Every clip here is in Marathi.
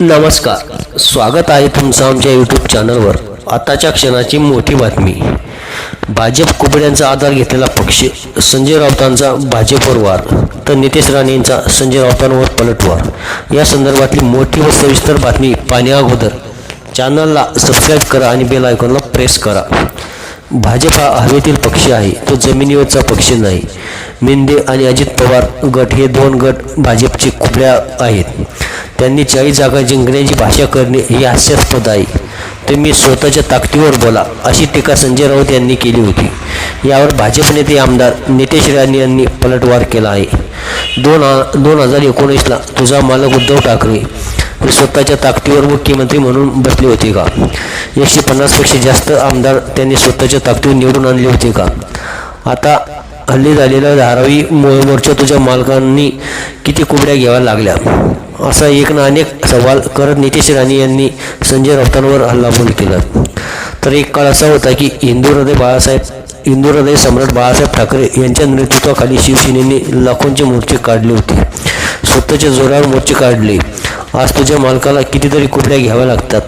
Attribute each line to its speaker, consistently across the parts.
Speaker 1: नमस्कार. स्वागत आहे तुमचं आमच्या यूट्यूब चॅनलवर आताच्या क्षणाची मोठी बातमी. भाजप कुबड्यांचा आधार घेतलेला पक्ष संजय राऊतांचा भाजपवर वार तर नितेश राणेंचा संजय राऊतांवर पलटवार या संदर्भातली मोठी व सविस्तर बातमी पाहण्या अगोदर चॅनलला सबस्क्राईब करा आणि बेल आयकॉनला प्रेस करा. भाजप हा हवेतील पक्ष आहे तो जमिनीवरचा पक्ष नाही. मेंदे आणि अजित पवार गट हे दोन गट भाजपचे कुबड्या आहेत. त्यांनी चाळीस जागा जिंकण्याची भाषा करणे हे हास्यास्पद आहे. तुम्ही स्वतःच्या ताकदीवर बोला अशी टीका संजय राऊत यांनी केली होती. यावर भाजप नेते आमदार नितेश राणे यांनी पलटवार केला आहे. दोन हा दोन हजार एकोणीसला तुझा मालक उद्धव ठाकरे हे स्वतःच्या ताकदीवर मुख्यमंत्री म्हणून बसले होते का? एकशे पन्नासपेक्षा जास्त आमदार त्यांनी स्वतःच्या ताकदीवर निवडून आणले होते का? आता हल्ली झालेल्या धारावी मोर्चा तुझ्या मालकांनी किती कुबड्या घ्याव्या लागल्या? असा एक ना अनेक सवाल करत नितेश राणे यांनी संजय राऊतांवर हल्लाबोल केला. तर एक काळ असा होता की हिंदू हृदय बाळासाहेब हिंदू हृदय सम्राट बाळासाहेब ठाकरे यांच्या नेतृत्वाखाली शिवसेनेने लाखोंचे मोर्चे काढले होते. स्वतःच्या जोरावर मोर्चे काढले. आज तुझ्या मालकाला कितीतरी कुठल्या घ्याव्या लागतात?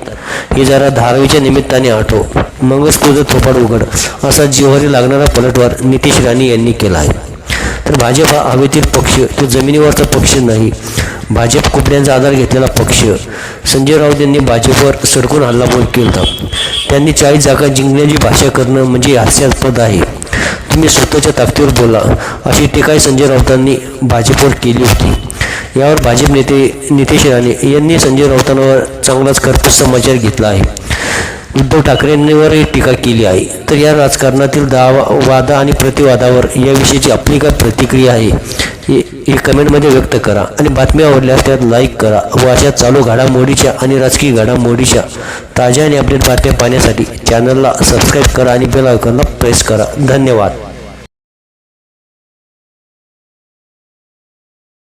Speaker 1: हे जरा धारावीच्या निमित्ताने आठव. मगच तुझं थोपाड उघड. असा जीवारी लागणारा पलटवार नितेश राणे यांनी केला आहे. तर भाजप हा हवेतील पक्ष तो जमिनीवरचा पक्ष नाही. भाजप कुपड्यांचा आधार घेतलेला पक्ष. संजय राऊत यांनी भाजपवर सडकून हल्लाबोल केला. होता त्यांनी चाळीस जागा जिंकण्याची भाषा करणं म्हणजे हास्यास्पद आहे. तुम्ही स्वतःच्या ताकदीवर बोला अशी टीकाही संजय राऊतांनी भाजपवर केली होती. यावर भाजप नेते नितेश राणे यांनी संजय राऊतांवर चांगलाच खरपूस समाचार घेतला आहे. उद्धव ठाकरेंवरही टीका केली आहे. तर या राजकारणातील दावा वादा आणि प्रतिवादावर याविषयीची आपली काय प्रतिक्रिया आहे? हे हे कमेंटमध्ये व्यक्त करा. आणि बातम्या आवडल्यास त्यात लाईक करा. व अशा चालू घडामोडीच्या आणि राजकीय घडामोडीच्या ताज्या आणि अपडेट बातम्या पाहण्यासाठी चॅनलला सबस्क्राईब करा आणि बेल आयकॉनला प्रेस करा. धन्यवाद.